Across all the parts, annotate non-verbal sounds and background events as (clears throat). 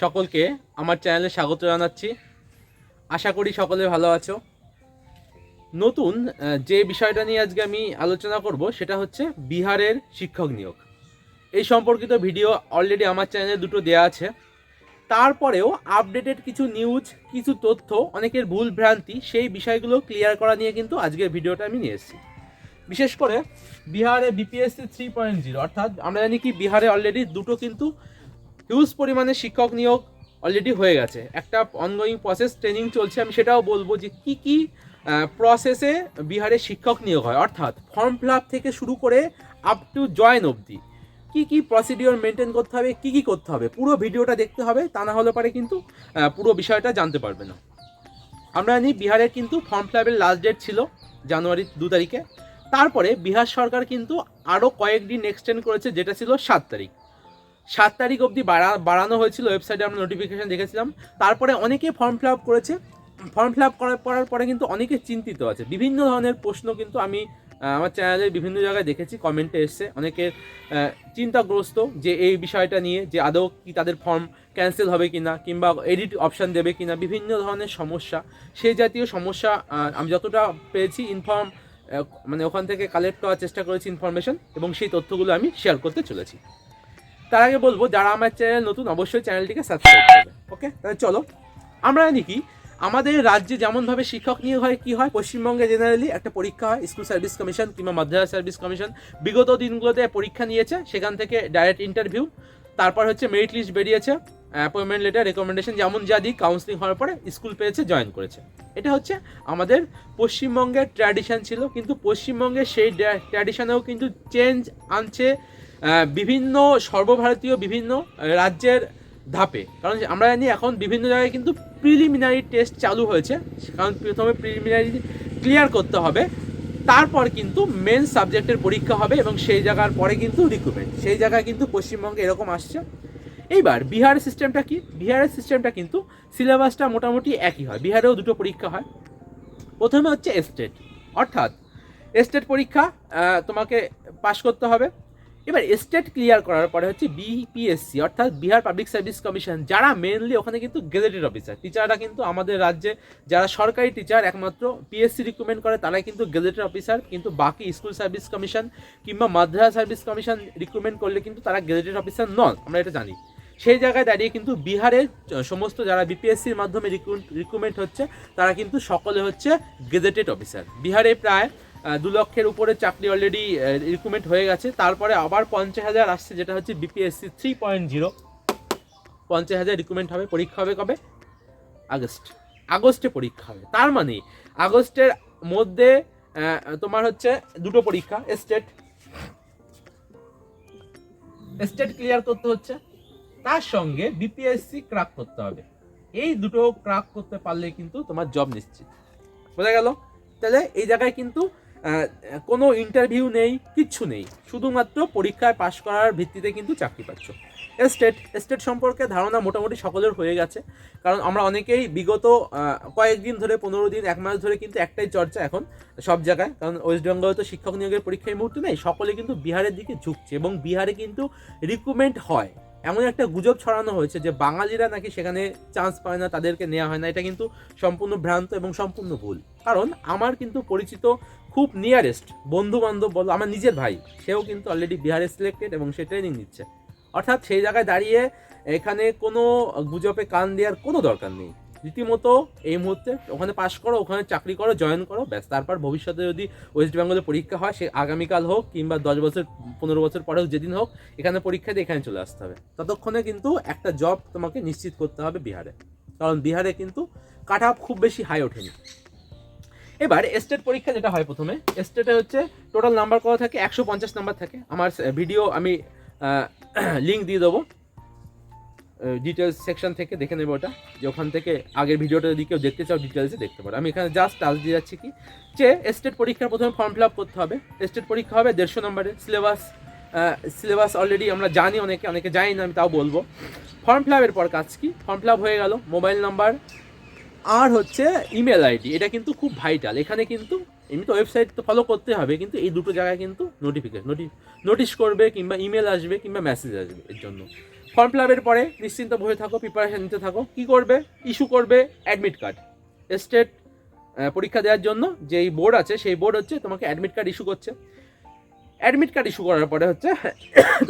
সকলকে আমার চ্যানেলে স্বাগত জানাচ্ছি। আশা করি সকলে ভালো আছো। নতুন যে বিষয়টা নিয়ে আজকে আমি আলোচনা করব সেটা হচ্ছে বিহারের শিক্ষক নিয়োগ। এই সম্পর্কিত ভিডিও অলরেডি আমার চ্যানেলে দুটো দেওয়া আছে। তারপরেও আপডেটেড কিছু নিউজ কিছু তথ্য, অনেকের ভুল ভ্রান্তি, সেই বিষয়গুলো ক্লিয়ার করা নিয়ে কিন্তু আজকের ভিডিওটা আমি নিয়ে এসেছি। বিশেষ করে বিহারে বিপিএসসি থ্রি পয়েন্ট জিরো অর্থাৎ আমরা জানি কি বিহারে অলরেডি দুটো কিন্তু হিউজ পরিমাণে শিক্ষক নিয়োগ অলরেডি হয়ে গেছে। একটা অনগোয়িং প্রসেস ট্রেনিং চলছে, আমি সেটাও বলব যে কি কি প্রসেসে বিহারে শিক্ষক নিয়োগ হয়। অর্থাৎ ফর্ম ফিল থেকে শুরু করে আপ টু জয়েন অবধি। কি কি প্রসিডিওর মেনটেন করতে হবে, কি কি করতে হবে, পুরো ভিডিওটা দেখতে হবে, তা না হলে পারে কিন্তু পুরো বিষয়টা জানতে পারবে না। আমরা জানি বিহারের কিন্তু ফর্ম ফিল লাস্ট ডেট ছিল জানুয়ারি দু তারিখে। তারপরে বিহার সরকার কিন্তু আরও কয়েকদিন এক্সটেন্ড করেছে, যেটা ছিল সাত তারিখ। সাত তারিখ অবধি বাড়া, বাড়ানো হয়েছিল ওয়েবসাইটে আমরা নোটিফিকেশান দেখেছিলাম। তারপরে অনেকেই ফর্ম ফিল আপ করেছে। ফর্ম ফিল আপ করার করার পরে কিন্তু অনেকে চিন্তিত আছে। বিভিন্ন ধরনের প্রশ্ন কিন্তু আমি আমার চ্যানেলে বিভিন্ন জায়গায় দেখেছি কমেন্টে এসছে। অনেকের চিন্তাগ্রস্ত যে এই বিষয়টা নিয়ে, যে আদৌ কি তাদের ফর্ম ক্যান্সেল হবে কি না কিংবা এডিট অপশান দেবে কিনা, বিভিন্ন ধরনের সমস্যা। সেই জাতীয় সমস্যা আমি যতটা পেয়েছি ইনফর্ম মানে ওখান থেকে কালেক্ট করার চেষ্টা করেছি ইনফরমেশন এবং সেই তথ্যগুলো আমি শেয়ার করতে চলেছি। তার আগে বলব, যারা আমার চ্যানেল নতুন, অবশ্যই চ্যানেলটিকে সাবস্ক্রাইব করবে ওকে তাহলে চলো, আমরা জানি কি, আমাদের রাজ্যে যেমনভাবে শিক্ষক নিয়োগ হয়, কি হয়? পশ্চিমবঙ্গে জেনারেলি একটা পরীক্ষা হয় স্কুল সার্ভিস কমিশন কিংবা মাধ্যমিক সার্ভিস কমিশন বিগত দিনগুলোতে পরীক্ষা নিয়েছে, সেখান থেকে ডাইরেক্ট ইন্টারভিউ তারপর হচ্ছে মেরিট লিস্ট বেরিয়েছে অ্যাপয়েন্টমেন্ট লেটার রেকমেন্ডেশন যেমন যা দিই কাউন্সিলিং হওয়ার পরে স্কুল পেয়েছে জয়েন করেছে। এটা হচ্ছে আমাদের পশ্চিমবঙ্গের ট্র্যাডিশন ছিল, কিন্তু পশ্চিমবঙ্গে সেই ট্র্যাডিশনেও কিন্তু চেঞ্জ আনছে বিভিন্ন সর্বভারতীয় বিভিন্ন রাজ্যের ধাপে। কারণ আমরা জানি এখন বিভিন্ন জায়গায় কিন্তু প্রিলিমিনারি টেস্ট চালু হয়েছে। কারণ প্রথমে প্রিলিমিনারি ক্লিয়ার করতে হবে। তারপর কিন্তু মেন সাবজেক্টের পরীক্ষা হবে এবং সেই জায়গার পরে কিন্তু রিক্রুটমেন্ট সেই জায়গায় কিন্তু পশ্চিমবঙ্গে এরকম আসছে। এইবার বিহারের সিস্টেমটা কি? বিহারের সিস্টেমটা কিন্তু সিলেবাসটা মোটামুটি একই হয়। বিহারেও দুটো পরীক্ষা হয়। প্রথমে হচ্ছে এস্টেট অর্থাৎ এস্টেট পরীক্ষা তোমাকে পাশ করতে হবে। এবার স্টেট ক্লিয়ার করার পরে হচ্ছে বিপিএসসি অর্থাৎ বিহার পাবলিক সার্ভিস কমিশন যারা মেনলি ওখানে কিন্তু গেজেটেড অফিসার টিচাররা কিন্তু আমাদের রাজ্যে যারা সরকারি টিচার একমাত্র পিএসসি রিক্রুটমেন্ট করে, তারাই কিন্তু গেজেটেড অফিসার কিন্তু বাকি স্কুল সার্ভিস কমিশন কিংবা মাদ্রাসা সার্ভিস কমিশন রিক্রুটমেন্ট করলে কিন্তু তারা গেজেটেড অফিসার নন, আমরা এটা জানি। সেই জায়গায় দাঁড়িয়ে কিন্তু বিহারের সমস্ত যারা বিপিএসসির মাধ্যমে রিক্রুটমেন্ট হচ্ছে, তারা কিন্তু সকলে হচ্ছে গেজেটেড অফিসার বিহারে প্রায় দু লক্ষের উপরে চাকরি অলরেডি রিক্রুটমেন্ট হয়ে গেছে। তারপরে আবার পঞ্চাশ হাজার আসছে, যেটা হচ্ছে বিপিএসসি থ্রি পয়েন্ট জিরো পঞ্চাশ হাজার রিক্রুটমেন্ট হবে, পরীক্ষা হবে কবে? আগস্ট। আগস্টে পরীক্ষা হবে। তার মানে আগস্টের মধ্যে তোমার হচ্ছে দুটো পরীক্ষা স্টেট স্টেট ক্লিয়ার করতে হচ্ছে। তার সঙ্গে বিপিএসসি ক্রাক করতে হবে। এই দুটো ক্রাক করতে পারলে কিন্তু তোমার জব নিশ্চিত। বোঝা গেল? তাহলে এই জায়গায় কিন্তু কোনো ইন্টারভিউ নেই, কিচ্ছু নেই। শুধুমাত্র পরীক্ষায় পাশ করার ভিত্তিতে কিন্তু চাকরি পাচ্ছ। স্টেট স্টেট সম্পর্কে ধারণা মোটামুটি সকলের হয়ে গেছে। কারণ আমরা অনেকেই বিগত কয়েকদিন ধরে, পনেরো দিন, এক মাস ধরে কিন্তু একটাই চর্চা এখন সব জায়গায়। কারণ ওয়েস্ট বেঙ্গলে তো শিক্ষক নিয়োগের পরীক্ষা এই মুহূর্তে নেই। সকলে কিন্তু বিহারের দিকে ঝুঁকছে এবং বিহারে কিন্তু রিক্রুটমেন্ট হয়। এমন একটা গুজব ছড়ানো হয়েছে যে বাঙালিরা নাকি সেখানে চান্স পায় না, তাদেরকে নেওয়া হয় না। এটা কিন্তু সম্পূর্ণ ভ্রান্ত এবং সম্পূর্ণ ভুল। কারণ আমার কিন্তু পরিচিত খুব নিয়ারেস্ট বন্ধু বান্ধব বলো, আমার নিজের ভাই, সেও কিন্তু অলরেডি বিহারে সিলেক্টেড এবং সে ট্রেনিং নিচ্ছে। অর্থাৎ সেই জায়গায় দাঁড়িয়ে এখানে কোনো গুজবে কান দেওয়ার কোনো দরকার নেই। রীতিমতো এই মুহূর্তে ওখানে পাশ করো, ওখানে চাকরি করো জয়েন করো, ব্যাস, তারপর ভবিষ্যতে যদি ওয়েস্ট বেঙ্গলে পরীক্ষা হয়, সে আগামীকাল হোক কিংবা দশ বছর, পনেরো বছর পরে যেদিন হোক, এখানে পরীক্ষা দিয়ে এখানে চলে আসতে হবে। ততক্ষণে কিন্তু একটা জব তোমাকে নিশ্চিত করতে হবে বিহারে। কারণ বিহারে কিন্তু কাট খুব বেশি হাই ওঠেনি। এবার স্টেট পরীক্ষা যেটা হয় প্রথমে স্টেটে হচ্ছে টোটাল নাম্বার করা থাকে? একশো পঞ্চাশ নাম্বার থাকে। আমার ভিডিও আমি লিঙ্ক (clears throat) দিয়ে দেবো। ডিটেলস সেকশন থেকে দেখে নেবে ওটা। যে ওখান থেকে আগের ভিডিওটা যদি কেউ দেখতে চাও ডিটেলসে দেখতে পারো। আমি এখানে জাস্ট টাচ দিয়ে যাচ্ছি কি? যে স্টেট পরীক্ষার প্রথমে ফর্ম ফিল আপ করতে হবে। স্টেট পরীক্ষা হবে দেড়শো নম্বরের সিলেবাস সিলেবাস অলরেডি আমরা জানি, অনেকে অনেকে জানি না, আমি তাও বলব। ফর্ম ফিল আপের পর কাজ কি? ফর্ম ফিল আপ হয়ে গেল মোবাইল নাম্বার আর হচ্ছে ইমেল আইডি এটা কিন্তু খুব ভাইটাল এখানে কিন্তু এমনি তো ওয়েবসাইট তো ফলো করতে হবে, কিন্তু এই দুটো জায়গায় কিন্তু নোটিফিকেশন নোটিশ করবে কিংবা ইমেল আসবে কিংবা মেসেজ আসবে এর জন্য। ফর্ম ফিল আপের পরে নিশ্চিন্ত বসে থাকো প্রিপারেশন নিতে থাকো। কি করবে? ইস্যু করবে অ্যাডমিট কার্ড স্টেট পরীক্ষা দেওয়ার জন্য যেই বোর্ড আছে, সেই বোর্ড হচ্ছে তোমাকে অ্যাডমিট কার্ড ইস্যু করছে। অ্যাডমিট কার্ড ইস্যু করার পরে হচ্ছে,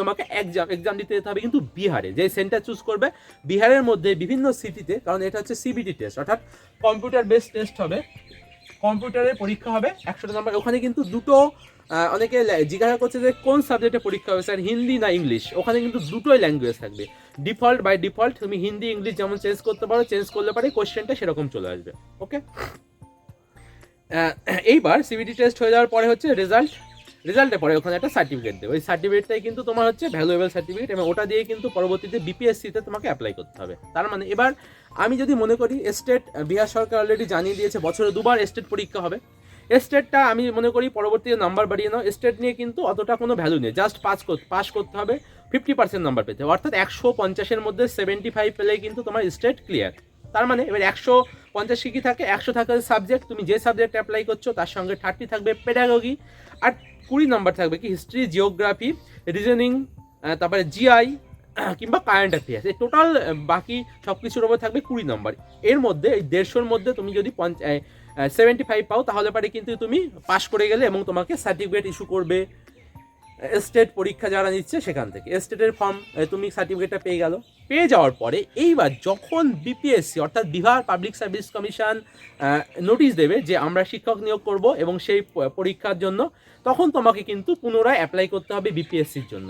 তোমাকে এক্সাম এক্সাম দিতে যেতে হবে কিন্তু বিহারে। যে সেন্টার চুজ করবে, বিহারের মধ্যে বিভিন্ন সিটিতে কারণ এটা হচ্ছে সিবিটি টেস্ট অর্থাৎ কম্পিউটার বেস টেস্ট হবে। কম্পিউটারের পরীক্ষা হবে একশোটা নাম্বার। ওখানে কিন্তু দুটো অনেকে জিজ্ঞাসা করছে যে কোন সাবজেক্টে পরীক্ষা হবে, স্যার, হিন্দি না ইংলিশ? ওখানে কিন্তু দুটোই ল্যাঙ্গুয়েজ থাকবে। ডিফল্ট বাই ডিফল্ট তুমি হিন্দি, ইংলিশ যেমন চেঞ্জ করতে পারো চেঞ্জ করলে পারে কোশ্চেনটা সেরকম চলে আসবে ওকে এইবার সিবিটি টেস্ট হয়ে যাওয়ার পরে হচ্ছে রেজাল্ট রেজাল্টের পরে ওখানে একটা সার্টিফিকেট দেবে। ওই সার্টিফিকেটটাই কিন্তু তোমার হচ্ছে ভ্যালুয়েবল সার্টিফিকেট এবং ওটা দিয়ে কিন্তু পরবর্তীতে বিপিএসসিতে তোমাকে অ্যাপ্লাই করতে হবে। তার মানে এবার আমি যদি মনে করি স্টেট বিহার সরকার অলরেডি জানিয়ে দিয়েছে, বছরে দুবার স্টেট পরীক্ষা হবে। স্টেটটা আমি মনে করি পরবর্তীতে নাম্বার বাড়িয়ে নাও। স্টেট নিয়ে কিন্তু অতটা কোনো ভ্যালু নেই। জাস্ট পাস পাস করতে হবে ফিফটি পার্সেন্ট নাম্বার পেতে হবে। অর্থাৎ একশো পঞ্চাশের মধ্যে সেভেন্টি ফাইভ পেলেই কিন্তু তোমার স্টেট ক্লিয়ার তার মানে এবার একশো পঞ্চাশ কি থাকে? একশো থাকে সাবজেক্ট তুমি যে সাবজেক্ট অ্যাপ্লাই করছ, তার সঙ্গে থার্টি থাকবে পেডাগগি আর কুড়ি নাম্বার থাকবে কি? হিস্ট্রি জিওগ্রাফি রিজনিং তারপরে জিআই (clears throat) কিংবা কারেন্ট অ্যাফেয়ার্স এই টোটাল বাকি সব কিছুর ওপর থাকবে কুড়ি নাম্বার। এর মধ্যে, এই দেড়শোর মধ্যে তুমি যদি সেভেন্টি ফাইভ পাও, তাহলে পারে কিন্তু তুমি পাস করে গেলে এবং তোমাকে সার্টিফিকেট ইস্যু করবে। স্টেট পরীক্ষা যারা নিচ্ছে সেখান থেকে। স্টেটের ফর্ম তুমি সার্টিফিকেটটা পেয়ে গেল। পেয়ে যাওয়ার পরে এইবার যখন বিপিএসসি অর্থাৎ Bihar public service commission notice দেবে যে আমরা শিক্ষক নিয়োগ করব এবং সেই পরীক্ষার জন্য, তখন তোমাকে কিন্তু পুনরায় অ্যাপ্লাই করতে হবে বিপিএসসির জন্য।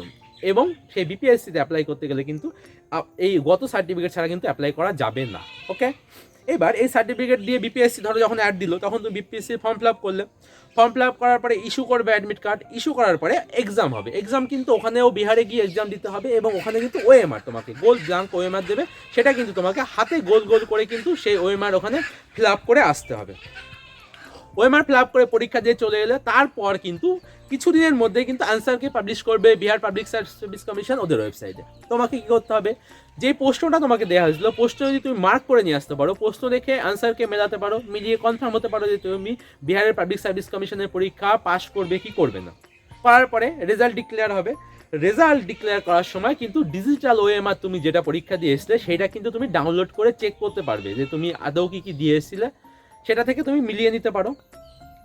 এবং সেই বিপিএসসিতে অ্যাপ্লাই করতে গেলে কিন্তু এই গত সার্টিফিকেট ছাড়া কিন্তু অ্যাপ্লাই করা যাবে না। ওকে এবার এই সার্টিফিকেট দিয়ে বিপিএসসি ধরো যখন অ্যাড দিল, তখন তুমি বিপিএসসি ফর্ম ফিল আপ করলে। ফর্ম ফিল আপ করার পরে ইস্যু করবে অ্যাডমিট কার্ড ইস্যু করার পরে এক্সাম হবে। এক্সাম কিন্তু ওখানেও বিহারে গিয়ে এক্সাম দিতে হবে এবং ওখানে কিন্তু ওএমআর তোমাকে গোল ব্লাঙ্ক ওএমআর দেবে। সেটা কিন্তু তোমাকে হাতে গোল গোল করে কিন্তু সেই ওএমআর ওখানে ফিল আপ করে আসতে হবে। ওএমআর ফিল আপ করে পরীক্ষা দিয়ে চলে এলে, তারপর কিন্তু কিছুদিনের মধ্যে কিন্তু আনসারকে পাবলিশ করবে বিহার পাবলিক সার্ভিস কমিশন ওদের ওয়েবসাইটে তোমাকে কি করতে হবে? যে প্রশ্নটা তোমাকে দেওয়া হয়েছিল, প্রশ্ন যদি তুমি মার্ক করে নিয়ে আসতে পারো, প্রশ্ন দেখে আনসারকে মেলাতে পারো, মিলিয়ে কনফার্ম হতে পারো যে তুমি বিহারের পাবলিক সার্ভিস কমিশনের পরীক্ষা পাশ করবে কি করবে না। করার পরে রেজাল্ট ডিক্লেয়ার হবে। রেজাল্ট ডিক্লেয়ার করার সময় কিন্তু ডিজিটাল ওয়ে ওএমআর তুমি যেটা পরীক্ষা দিয়ে এসছিলে, সেটা কিন্তু তুমি ডাউনলোড করে চেক করতে পারবে যে তুমি আদৌ কি কি দিয়ে এসেছিলে। সেটা থেকে তুমি মিলিয়ে নিতে পারো।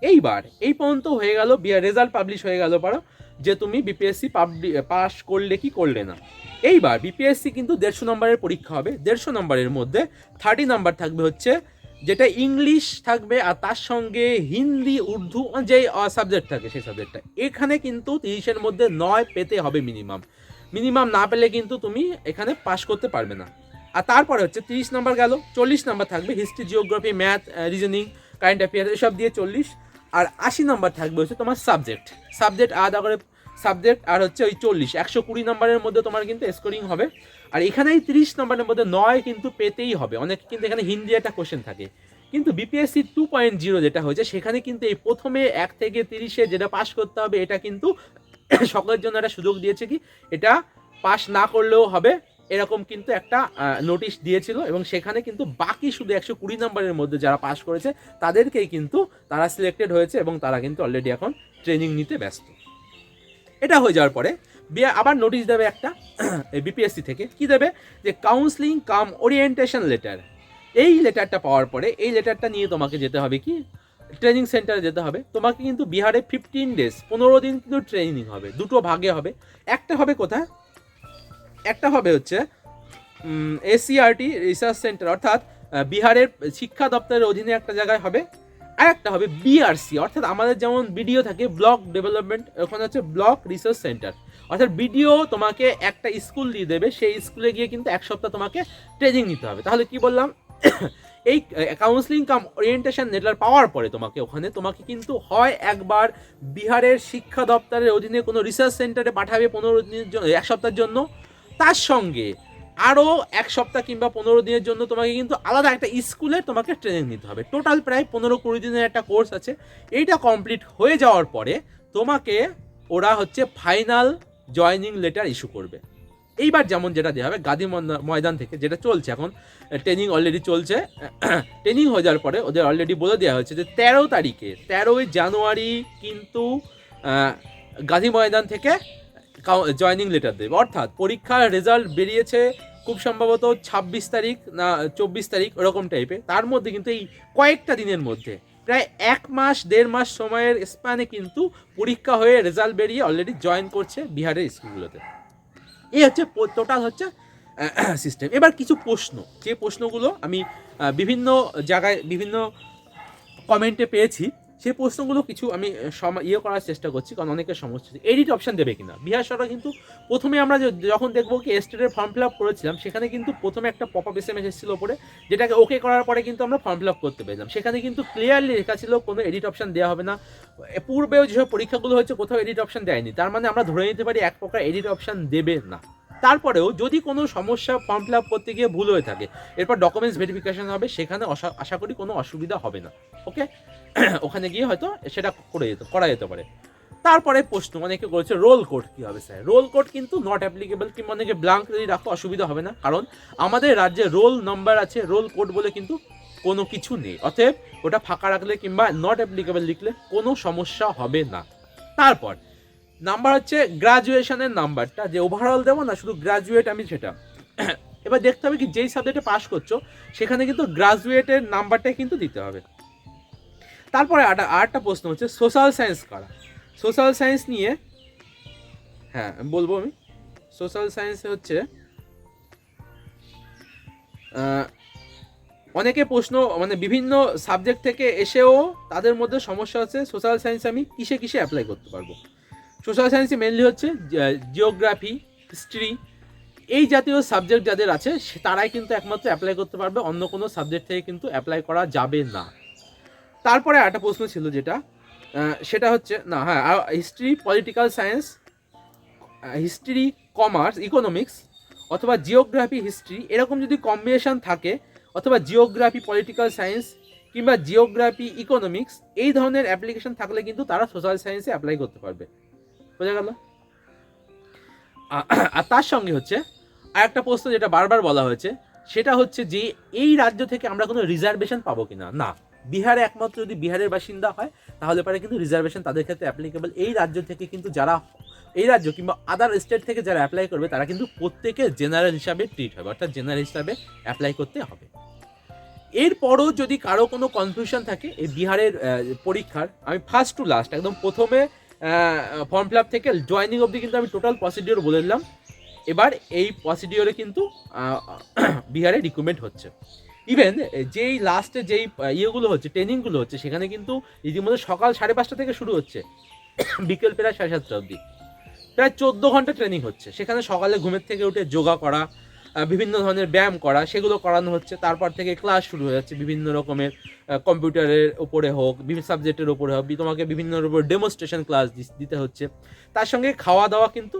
এইবার, এই পর্যন্ত হয়ে গেল রেজাল্ট পাবলিশ হয়ে গেল, পারো, যে তুমি বিপিএসসি পাবলি পাস করলে কি করলে না। এইবার বিপিএসসি কিন্তু দেড়শো নম্বরের পরীক্ষা হবে, দেড়শো নম্বরের মধ্যে থার্টি নাম্বার থাকবে হচ্ছে, যেটা ইংলিশ থাকবে আর তার সঙ্গে হিন্দি, উর্দু যে সাবজেক্ট থাকে সেই সাবজেক্টটা এখানে কিন্তু তিরিশের মধ্যে নয় পেতে হবে মিনিমাম মিনিমাম না পেলে কিন্তু তুমি এখানে পাস করতে পারবে না। আর তারপরে হচ্ছে তিরিশ নাম্বার গেল, চল্লিশ নাম্বার থাকবে history geography math reasoning current affairs এসব দিয়ে চল্লিশ। আর আশি নাম্বার থাকবে হচ্ছে তোমার সাবজেক্ট সাবজেক্ট আলাদা করে সাবজেক্ট আর হচ্ছে ওই চল্লিশ। একশো কুড়ি নাম্বারের মধ্যে তোমার কিন্তু স্কোরিং হবে। আর এখানেই তিরিশ নাম্বারের মধ্যে নয় কিন্তু পেতেই হবে। অনেক কিন্তু এখানে হিন্দি একটা কোশ্চেন থাকে। কিন্তু বিপিএসসি টু পয়েন্ট জিরো যেটা হয়েছে, সেখানে কিন্তু এই প্রথমে এক থেকে তিরিশে যেটা পাশ করতে হবে, এটা কিন্তু (coughs) সকলের জন্য একটা সুযোগ দিয়েছে কি? এটা পাশ না করলেও হবে। এরকম কিন্তু একটা নোটিশ দিয়েছিল এবং সেখানে কিন্তু বাকি শুধু একশো কুড়ি নম্বরের মধ্যে যারা পাস করেছে, তাদেরকেই কিন্তু তারা সিলেক্টেড হয়েছে এবং তারা কিন্তু অলরেডি এখন ট্রেনিং নিতে ব্যস্ত। এটা হয়ে যাওয়ার পরে আবার নোটিশ দেবে একটা (clears throat) বিপিএসসি থেকে। কি দেবে? যে কাউন্সিলিং কাম ওরিয়েন্টেশন লেটার এই লেটারটা পাওয়ার পরে, এই লেটারটা নিয়ে তোমাকে যেতে হবে কি? ট্রেনিং সেন্টারে যেতে হবে। তোমাকে কিন্তু বিহারে ফিফটিন ডেজ পনেরো দিন কিন্তু ট্রেনিং হবে। দুটো ভাগে হবে। একটা হবে কোথায়? একটা হবে হচ্ছে এসিআরটি রিসার্চ সেন্টার অর্থাৎ বিহারের শিক্ষা দপ্তরের অধীনে একটা জায়গায় হবে। আর একটা হবে বিআরসি অর্থাৎ আমাদের যেমন বিডিও থাকে ব্লক ডেভেলপমেন্ট ওখানে হচ্ছে ব্লক রিসার্চ সেন্টার অর্থাৎ বিডিও তোমাকে একটা স্কুল দিয়ে দেবে, সেই স্কুলে গিয়ে কিন্তু এক সপ্তাহ তোমাকে ট্রেনিং নিতে হবে। তাহলে কি বললাম? (coughs) এই কাউন্সিলিং কাম ওরিয়েন্টেশন লেটার পাওয়ার পরে তোমাকে ওখানে, তোমাকে কিন্তু হয় একবার বিহারের শিক্ষা দপ্তরের অধীনে কোনো রিসার্চ সেন্টারে পাঠাবে পনেরো দিনের জন্য, এক সপ্তাহের জন্য। তার সঙ্গে আরও এক সপ্তাহ কিংবা পনেরো দিনের জন্য তোমাকে কিন্তু আলাদা একটা স্কুলে তোমাকে ট্রেনিং নিতে হবে। টোটাল প্রায় পনেরো কুড়ি দিনের একটা কোর্স আছে। এইটা কমপ্লিট হয়ে যাওয়ার পরে তোমাকে ওরা হচ্ছে ফাইনাল জয়নিং লেটার ইস্যু করবে। এইবার যেমন যেটা দেওয়া হবে, গাদি ময়দা- ময়দান থেকে যেটা চলছে এখন ট্রেনিং অলরেডি চলছে। (clears throat) ট্রেনিং হয়ে যাওয়ার পরে ওদের অলরেডি বলে দেওয়া হয়েছে যে তেরো তারিখে, তেরোই জানুয়ারি কিন্তু গান্ধী ময়দান থেকে জয়নিং লেটার দেবে। অর্থাৎ পরীক্ষার রেজাল্ট বেরিয়েছে খুব সম্ভবত ছাব্বিশ তারিখ না, চব্বিশ তারিখ, ওরকম টাইপের তার মধ্যে কিন্তু এই কয়েকটা দিনের মধ্যে, প্রায় এক মাস, দেড় মাস সময়ের স্প্যানে কিন্তু পরীক্ষা হয়ে রেজাল্ট বেরিয়ে অলরেডি জয়েন করছে বিহারের স্কুলগুলোতে। এই হচ্ছে টোটাল হচ্ছে সিস্টেম এবার কিছু প্রশ্ন। যে প্রশ্নগুলো আমি বিভিন্ন জায়গায়, বিভিন্ন কমেন্টে পেয়েছি সেই প্রশ্নগুলো কিছু আমি ইয়ে করার চেষ্টা করছি, কারণ অনেকের সমস্যা এডিট অপশন দেবে কিনা? বিহার সরকার কিন্তু প্রথমে আমরা যখন দেখব কি এস্টেটের ফর্ম ফিল আপ করেছিলাম, সেখানে কিন্তু প্রথমে একটা pop up S M S এসেছিল ওপরে যেটাকে ওকে করার পরে কিন্তু আমরা ফর্ম ফিল আপ করতে পেরেছিলাম সেখানে কিন্তু ক্লিয়ারলি লেখা ছিল, কোনো এডিট অপশন দেওয়া হবে না। পূর্বেও যেসব পরীক্ষাগুলো হয়েছে, কোথাও এডিট অপশন দেয়নি। তার মানে আমরা ধরে নিতে পারি এক প্রকার এডিট অপশন দেবে না। তারপরেও যদি কোনো সমস্যা ফর্ম ফিল আপ করতে গিয়ে ভুল হয়ে থাকে, এরপর ডকুমেন্টস ভেরিফিকেশন হবে, সেখানে আশা- করি কোনো অসুবিধা হবে না ওকে (clears throat) ওখানে গিয়ে হয়তো সেটা করে যেতে, করা যেতে পারে। তারপরে প্রশ্ন, অনেকে করেছে রোল কোড কি হবে স্যার রোল কোড কিন্তু নট অ্যাপ্লিকেবল কিংবা অনেকে ব্লাঙ্ক যদি রাখো অসুবিধা হবে না, কারণ আমাদের রাজ্যে রোল নাম্বার আছে রোল কোড বলে কিন্তু কোনো কিছু নেই, অতএব ওটা ফাঁকা রাখলে কিংবা নট অ্যাপ্লিকেবল লিখলে কোনো সমস্যা হবে না। তারপর নাম্বার হচ্ছে গ্রাজুয়েশনের নাম্বারটা, যে ওভারঅল দেবো না, শুধু গ্রাজুয়েট আমি সেটা। এবার দেখতে হবে কি, যেই সাবজেক্টে পাস করছ, সেখানে কিন্তু গ্রাজুয়েটের নাম্বারটাই কিন্তু দিতে হবে। তারপরে আটা, আরেকটা প্রশ্ন হচ্ছে সোশ্যাল সায়েন্স করা? সোশ্যাল সায়েন্স নিয়ে হ্যাঁ বলব আমি। সোশ্যাল সায়েন্স হচ্ছে অনেকে প্রশ্ন মানে বিভিন্ন সাবজেক্ট থেকে এসেও তাদের মধ্যে সমস্যা হচ্ছে সোশ্যাল সায়েন্স আমি কিসে কিসে অ্যাপ্লাই করতে পারব? সোশ্যাল সায়েন্সে মেনলি হচ্ছে জিওগ্রাফি হিস্ট্রি এই জাতীয় সাবজেক্ট যাদের আছে তারাই কিন্তু একমাত্র অ্যাপ্লাই করতে পারবে, অন্য কোনো সাবজেক্ট থেকে কিন্তু অ্যাপ্লাই করা যাবে না। তারপরে একটা প্রশ্ন ছিল যেটা সেটা হচ্ছে, না হ্যাঁ history political science history commerce economics অথবা জিওগ্রাফি হিস্ট্রি এরকম যদি কম্বিনেশান থাকে, অথবা জিওগ্রাফি পলিটিক্যাল সায়েন্স কিংবা জিওগ্রাফি ইকোনমিক্স এই ধরনের অ্যাপ্লিকেশন থাকলে কিন্তু তারা সোশ্যাল সায়েন্সে অ্যাপ্লাই করতে পারবে। বোঝা গেল? আর তার সঙ্গে হচ্ছে আর একটা প্রশ্ন যেটা বারবার বলা হয়েছে, সেটা হচ্ছে যে এই রাজ্য থেকে আমরা কোনো রিজার্ভেশন পাবো কিনা? না। বিহারে একমাত্র যদি বিহারের বাসিন্দা হয়, তাহলে পরে কিন্তু রিজার্ভেশন তাদের ক্ষেত্রে অ্যাপ্লিকেবল এই রাজ্য থেকে কিন্তু যারা, এই রাজ্য কিংবা আদার স্টেট থেকে যারা অ্যাপ্লাই করবে, তারা কিন্তু প্রত্যেকে জেনারেল হিসাবে ট্রিট হবে, অর্থাৎ জেনারেল হিসাবে অ্যাপ্লাই করতে হবে। এরপরও যদি কারও কোনো কনফিউশন থাকে, এই বিহারের পরীক্ষার, আমি ফার্স্ট টু লাস্ট একদম প্রথমে ফর্ম ফিল আপ থেকে জয়নিং অবধি কিন্তু আমি টোটাল প্রসিডিওর বলে দিলাম। এবার এই প্রসিডিওরে কিন্তু বিহারে রিক্রুটমেন্ট হচ্ছে। ইভেন যেই লাস্টে যেই ইয়েগুলো হচ্ছে ট্রেনিংগুলো হচ্ছে, সেখানে কিন্তু ইতিমধ্যে সকাল সাড়ে পাঁচটা থেকে শুরু হচ্ছে। বিকেল প্রায় সাড়ে সাতটা অবধি। প্রায় চোদ্দ ঘণ্টা ট্রেনিং হচ্ছে। সেখানে সকালে ঘুমের থেকে উঠে যোগা করা বিভিন্ন ধরনের ব্যায়াম করা, সেগুলো করানো হচ্ছে। তারপর থেকে ক্লাস শুরু হয়ে যাচ্ছে বিভিন্ন রকমের কম্পিউটারের ওপরে হোক, বিভিন্ন সাবজেক্টের ওপরে হোক, তোমাকে বিভিন্ন রকমের ডেমনস্ট্রেশন ক্লাস দিতে হচ্ছে। তার সঙ্গে খাওয়া দাওয়া কিন্তু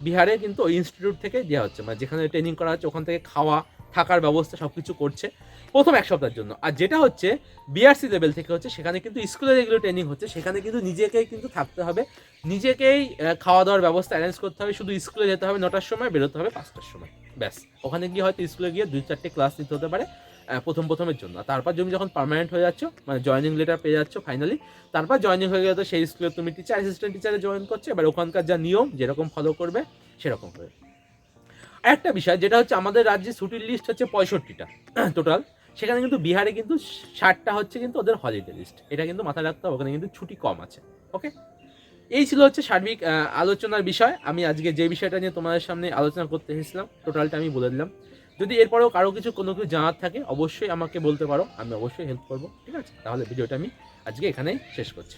বিহারে কিন্তু ওই ইনস্টিটিউট থেকে দেওয়া হচ্ছে। মানে যেখানে ট্রেনিং করা হচ্ছে, ওখান থেকে খাওয়া থাকার ব্যবস্থা সব কিছু করছে প্রথম এক সপ্তাহের জন্য। আর যেটা হচ্ছে বিআরসি লেভেল থেকে হচ্ছে, সেখানে কিন্তু স্কুলে যেগুলো ট্রেনিং হচ্ছে, সেখানে কিন্তু নিজেকেই কিন্তু থাকতে হবে। নিজেকেই খাওয়া দাওয়ার ব্যবস্থা অ্যারেঞ্জ করতে হবে, শুধু স্কুলে যেতে হবে, নটার সময় বেরোতে হবে, পাঁচটার সময়। ব্যাস। ওখানে গিয়ে হয়তো স্কুলে গিয়ে দুই, চারটে ক্লাস নিতে হতে পারে প্রথম, প্রথমের জন্য। তারপর তুমি যখন পার্মানেন্ট হয়ে যাচ্ছ মানে জয়নিং লেটার পেয়ে যাচ্ছ ফাইনালি তারপর জয়নিং হয়ে গেলে তো সেই স্কুলে তুমি টিচার অ্যাসিস্ট্যান্ট টিচারে জয়েন করছ, এবার ওখানকার যা নিয়ম, যেরকম ফলো করবে, সেরকম আর একটা বিষয়, যেটা হচ্ছে আমাদের রাজ্যে ছুটির লিস্ট হচ্ছে পঁয়ষট্টিটা (clears throat) টোটাল সেখানে কিন্তু বিহারে কিন্তু ষাটটা হচ্ছে কিন্তু ওদের হলিডে লিস্ট এটা কিন্তু মাথায় রাখতে হবে, ওখানে কিন্তু ছুটি কম আছে ওকে এই ছিল হচ্ছে সার্বিক আলোচনার বিষয়। আমি আজকে যে বিষয়টা নিয়ে তোমাদের সামনে আলোচনা করতে এসেছিলাম টোটালটা আমি বলে দিলাম। যদি এরপরেও কারও কিছু কোনো কিছু জানার থাকে, অবশ্যই আমাকে বলতে পারো, আমি অবশ্যই হেল্প করব, ঠিক আছে? তাহলে ভিডিওটা আমি আজকে এখানেই শেষ করছি।